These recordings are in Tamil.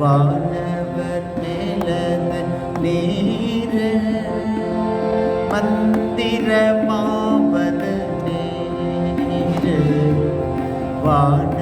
வானவர் மேலது நீர மந்திரமாவது நீர. வான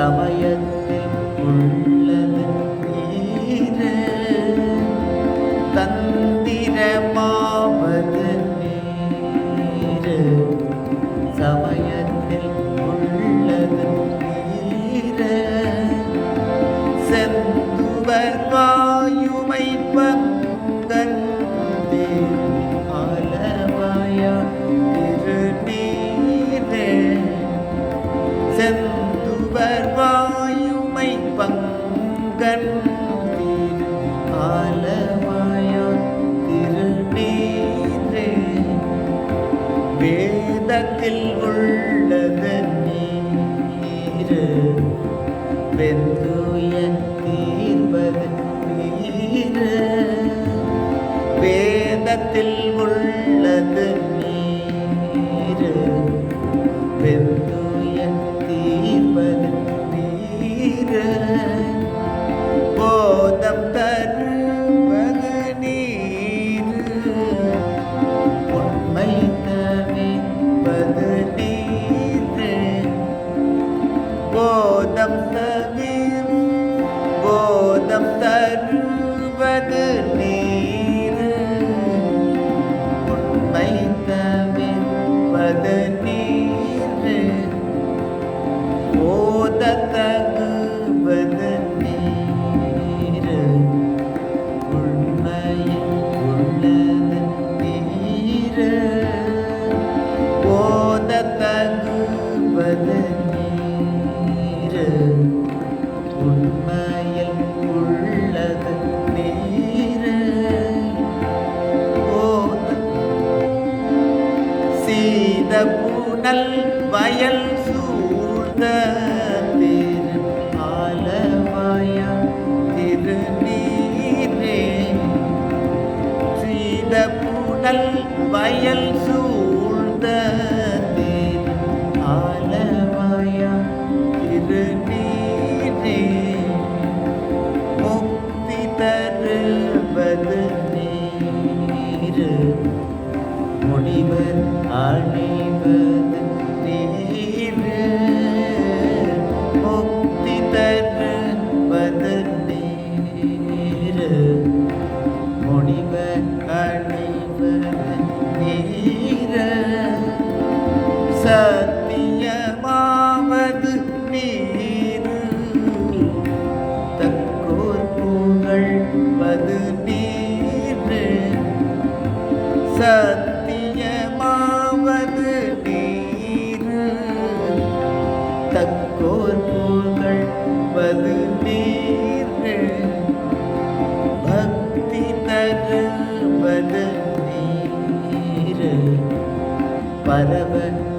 சமயத்தில் உள்ளது நீரு. தந்திரமாவது நீர. சமயத்தில் உள்ளது நீர. செந்துவர் வேதத்தில் உள்ளது நீர் வெந்துய தீர்வது நீரு வேதத்தில் உள்ளது நீர் வெந்து nằm ta đi. புனல் வயல் சூழ்ந்த திரு திருநீரே. சீத புனல் வயல் சூழ்ந்த திரு ஆலவாயா திருநீரே. முக்தி தருவது நீரு. முடிவர் அணிவது நீரு. முக்தி தருவது முடிவர் அணிவது நீரு. சத்தியமாவது நீரு. தக்கோர் புகழ்வது நீரு. தக்கோர் போர்கள் வது நீர்கள். பக்தி தருவது நீர். பரவன்